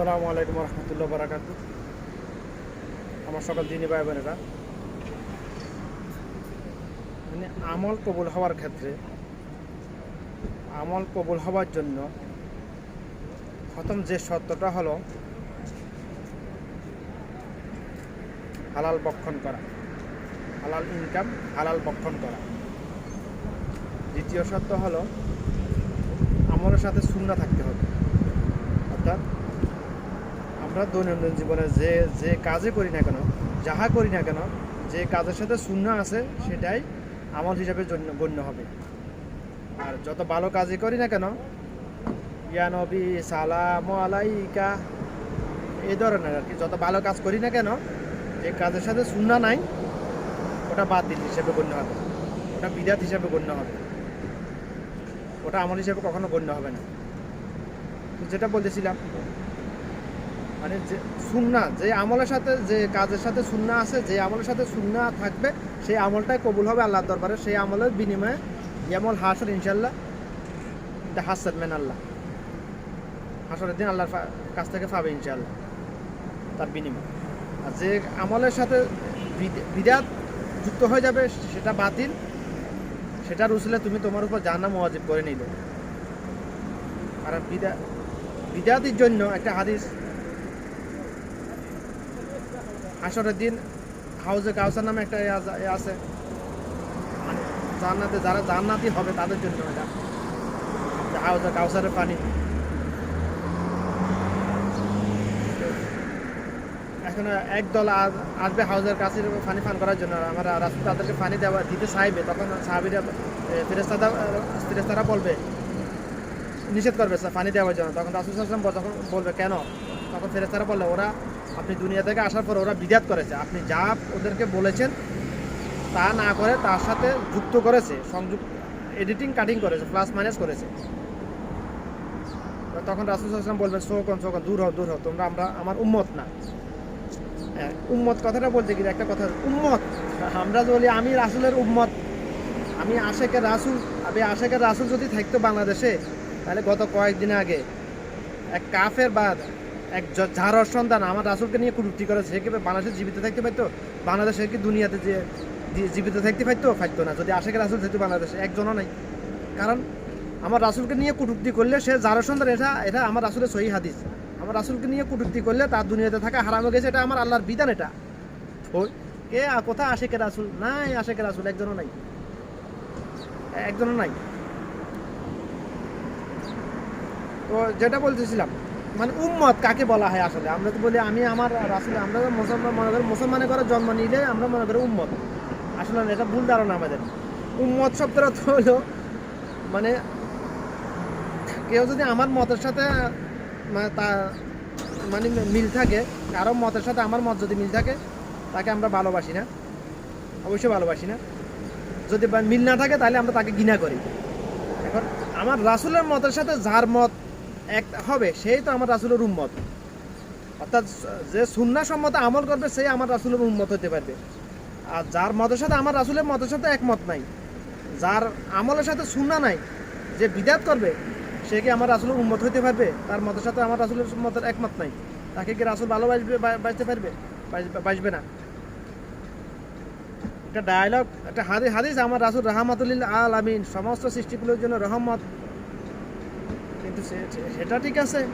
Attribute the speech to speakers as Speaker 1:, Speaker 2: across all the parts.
Speaker 1: আসসালামু আলাইকুম রহমতুল্লাহ বারাকাত আমার সকল দিনী ভাই বোনেরা মানে আমল কবুল হওয়ার ক্ষেত্রে, আমল কবুল হওয়ার জন্য প্রথম যে শর্তটা হলো হালাল বক্ষণ করা, হালাল ইনকাম হালাল বক্ষণ করা। দ্বিতীয় শর্ত হলো আমলের সাথে শূন্য থাকতে হবে, অর্থাৎ আমরা দৈনন্দিন জীবনে যে যে কাজে করি না কেন, যাহা করি না কেন, যে কাজের সাথে শূন্য আছে সেটাই আমল হিসাবে গণ্য হবে। আর যত ভালো কাজই করি না কেন, ইয়া নবী, সালাম আলাইকা, এই ধরনের আর কি, যত ভালো কাজ করি না কেন, যে কাজের সাথে শূন্য নাই, ওটা বাতিল হিসেবে গণ্য হবে। ওটা বিদাত হিসাবে গণ্য হবে। ওটা আমল হিসাবে কখনো গণ্য হবে না। যেটা বলতেছিলাম মানে যে সুন্না, যে আমলের সাথে, যে কাজের সাথে সুন্না আছে, যে আমলের সাথে সুন্না থাকবে, সেই আমলটাই কবুল হবে আল্লাহর দরবারে। সেই আমলের বিনিময়ে আমল হাসর ইনশাল্লাহ এটা হাসান মেন আল্লাহ। হাসরের দিন আল্লাহর কাছ থেকে পাবে ইনশাল্লাহ তার বিনিময়। আর যে আমলের সাথে বিদাত যুক্ত হয়ে যাবে, সেটা বাতিল। সেটার উসলে তুমি তোমার উপর জাহান্নাম ওয়াজিব করে নিলে। আর বিদা, বিদাতির জন্য একটা হাদিস আসরের দিন হাউজে কাউসার নামে একটা আছে- মানে জান্নাতে যারা জান্নাতি হবে তাদের জন্য এটা। হাউজে কাউসারের পানি। এখন একদল আস- আসবে হাউজের কাছে পানি পান করার জন্য। আমরা রাস্তা তাদেরকে পানি দেওয়া দিতে চাইবে, তখন সাহাবিরা ফেরেস্তারা ফেরেস্তারা বলবে নিষেধ করবে পানি দেওয়ার জন্য। তখন রাসুল আসলাম তখন বলবে কেন? তখন ফেরেস্তারা বললে ওরা আপনি দুনিয়া থেকে আসার পর ওরা বিদাত করেছে। আপনি যা ওদেরকে বলেছেন তা না করে তার সাথে যুক্ত করেছে সংযুক্ত এডিটিং কাটিং করেছে প্লাস মাইনাস করেছে। তখন রাসুল আসলাম বলবেন শোকন শোকন দূর হও দূর হও তোমরা আমরা আমার উম্মত না। হ্যাঁ, উম্মত কথাটা বলতে গেলে একটা কথা উম্মত আমরা বলি আমি রাসুলের উম্মত আমি আশেকের রাসুল আমি আশেকের রাসুল যদি থাকতো বাংলাদেশে তাহলে গত কয়েকদিন আগে এক কাফের বাদ, এক ঝাড়র সন্তান আমার রাসুলকে নিয়ে কুটুক্তি করে সে কি বাংলাদেশে জীবিত থাকতে পারতো? বাংলাদেশে কি দুনিয়াতে যে জীবিত থাকতে পারতো? পারতো না। যদি আশেকের রাসুল থাকতো বাংলাদেশে, একজনও নাই। কারণ আমার রাসুলকে নিয়ে কুটুক্তি করলে সে ঝাড়র সন্তান, এটা এটা আমার রাসুলের সহি হাদিস। আমার রাসুলকে নিয়ে কুটুক্তি করলে তার দুনিয়াতে থাকা হারাম গেছে, এটা আমার আল্লাহর বিধান এটা। কে, কোথায় আশেকের রাসুল? নাই আশেকের রাসুল, একজনও নাই। একজনও নাই। তো যেটা বলতেছিলাম মানে উম্মত কাকে বলা হয় আসলে? আমরা তো বলি আমি, আমার আসলে আমরা মুসলমান, মনে করি মুসলমানের ঘরে জন্ম নিলে আমরা মনে করি উম্মত। আসলে এটা ভুল ধারণা আমাদের। উম্মত শব্দটা তো হলো মানে কেউ যদি আমার মতের সাথে মানে তা মানে মিল থাকে, কারও মতের সাথে আমার মত যদি মিল থাকে, তাকে আমরা ভালোবাসি না। অবশ্যই ভালোবাসি না। যদি মিল না থাকে, তাহলে আমরা তাকে ঘৃণা করি। এখন আমার রাসুলের মতের সাথে যার মত এক হবে, সেই তো আমার রাসুলের উম্মত। অর্থাৎ যে সুন্না সম্মত আমল করবে, সেই আমার রাসুলের উন্মত হতে পারবে। আর যার মতের সাথে আমার রাসুলের মতের সাথে একমত নাই, যার আমলের সাথে সুন্না নাই, যে বিদাত করবে, সে কি আমার রাসুলের উন্মত হতে পারবে? তার মতের সাথে আমার রাসুলের মতের একমত নাই। তাকে কি রাসুল ভালোবাসবে বাঁচতে পারবে? বাঁচবে- না। একটা ডায়লগ একটা হাদিস আমার রাসুল রাহমাতুল্লিল আল আমিন সমস্ত সৃষ্টিগুলোর জন্য রহমত কিন্তু সেটা ঠিক আছে।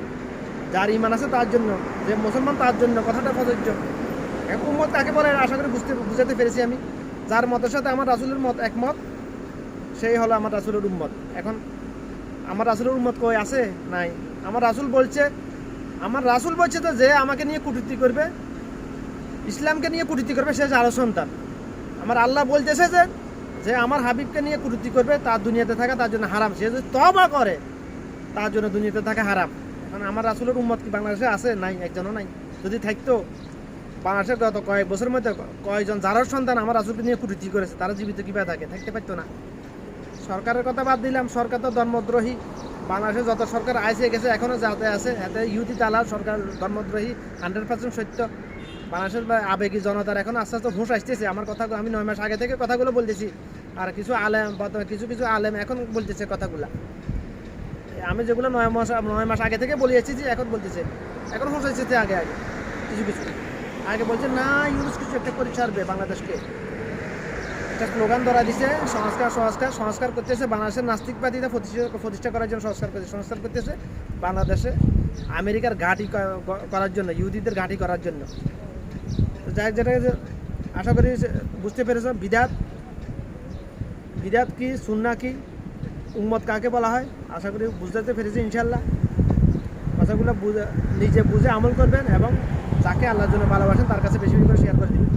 Speaker 1: যার ইমান আছে তার জন্য। যে মুসলমান তার জন্য, কথাটা প্রযোজ্য। উম্মত কাকে বলে আশা করি বুঝতে বুঝাতে পেরেছি আমি। যার মতের সাথে আমার রাসুলের মত একমত, সেই হলো আমার রাসুলের উম্মত। এখন আমার রাসুলের উম্মত কই আছে? নাই। আমার রাসুল বলছে, আমার রাসুল বলছে তো যে আমাকে নিয়ে কুটুক্তি করবে, ইসলামকে নিয়ে কুটুক্তি করবে, সে যারও সন্তান। আমার আল্লাহ বলতেছে যে যে আমার হাবিবকে নিয়ে কুটুক্তি করবে, তার দুনিয়াতে থাকা তার জন্য হারাম। সে যদি তবা করে তার জন্য দুনিয়াতে থাকা হারাম। কারণ আমার রাসুলের উম্মত কি বাংলাদেশে আছে? নাই, একজনও নাই। যদি থাকতো বাংলাদেশের গত কয়েক বছরের মধ্যে কয়েকজন যারার সন্তান আমার রাসুলকে নিয়ে কুটুক্তি করেছে, তারা জীবিত কীভাবে থাকে? থাকতে পারতো না। সরকারের কথা বাদ দিলাম, সরকার তো ধর্মদ্রোহী। বাংলাদেশে যত সরকার আইসে গেছে এখনও যাতে আছে, এতে ইউতি তালা সরকার ধর্মদ্রোহী হান্ড্রেড পার্সেন্ট সত্য। বাংলাদেশের আবেগী জনতার এখন আস্তে আস্তে হুঁশ আসতেছে। আমার কথা আমি নয় মাস আগে থেকে কথাগুলো বলতেছি। আর কিছু আলেম কিছু কিছু আলেম এখন বলতেছে কথাগুলা। আমি যেগুলো নয় মাস নয় মাস আগে থেকে বলে যাচ্ছি যে এখন বলতেছে। এখন হোসেছে আগে আগে, কিছু কিছু। আগে বলছে, না ইউনুস কিছু একটা করে ছাড়বে বাংলাদেশকে। একটা স্লোগান ধরা দিছে, সংস্কার সংস্কার সংস্কার করতেছে। বাংলাদেশের নাস্তিকবাদীরা প্রতিষ্ঠা করার জন্য সংস্কার করতেছে সংস্কার করতেছে বাংলাদেশে। আমেরিকার ঘাঁটি করার জন্য, ইহুদিদের ঘাঁটি করার জন্য। যাই যেটা আশা করি বুঝতে পেরেছ, বিদাত। বিদাত কি, সুন্না কি? উম্মত কাকে বলা হয়? আশা করি বুঝতে পেরেছি ইনশাল্লাহ কথাগুলো বুঝে, নিজে বুঝে আমল করবেন এবং যাকে আল্লাহর জন্য ভালোবাসেন তার কাছে বেশি বেশি করে শেয়ার করে দিবেন।